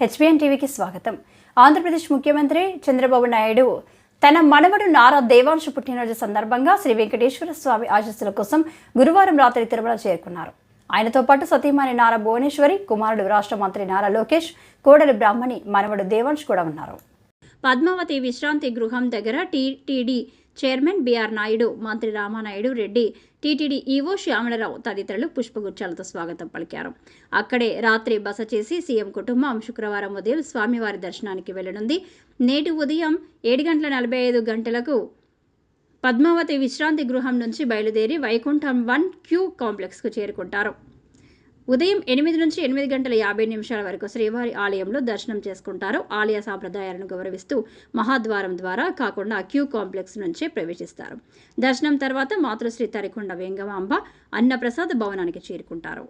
HBN టీవీకి స్వాగతం. ఆంధ్రప్రదేశ్ ముఖ్యమంత్రి చంద్రబాబు నాయుడు తన మనవడు నారా దేవాంశు పుట్టినరోజు సందర్భంగా శ్రీ వెంకటేశ్వర స్వామి ఆశస్సుల కోసం గురువారం రాత్రి తిరుమల చేరుకున్నారు. ఆయనతో పాటు సతీమణి నారా భువనేశ్వరి కుమారుడు రాష్ట్ర మంత్రి నారా లోకేష్ కోడలి బ్రాహ్మణి మనవడు దేవాంశ్ కూడా ఉన్నారు. పద్మావతి విశ్రాంతి గృహం దగ్గర టీటీడీ చైర్మన్ బిఆర్ నాయుడు మంత్రి రామానాయుడు రెడ్డి టీటీడీ ఈవో శ్యామలరావు తదితరులు పుష్పగుచ్చాలతో స్వాగతం పలికారు. అక్కడే రాత్రి బస చేసి సీఎం కుటుంబం శుక్రవారం ఉదయం స్వామివారి దర్శనానికి వెళ్ళనుంది. నేటి ఉదయం ఏడు గంటల నలభై ఐదు గంటలకు పద్మావతి విశ్రాంతి గృహం నుంచి బయలుదేరి వైకుంఠం వన్ క్యూ కాంప్లెక్స్కు చేరుకుంటారు. ఉదయం ఎనిమిది నుంచి ఎనిమిది గంటల యాభై నిమిషాల వరకు శ్రీవారి ఆలయంలో దర్శనం చేసుకుంటారు. ఆలయ సాంప్రదాయాలను గౌరవిస్తూ మహాద్వారం ద్వారా కాకుండా క్యూ కాంప్లెక్స్ నుంచే ప్రవేశిస్తారు. దర్శనం తర్వాత మాతృశ్రీ తరికొండ వెంగమాంబ అన్నప్రసాద భవనానికి చేరుకుంటారు.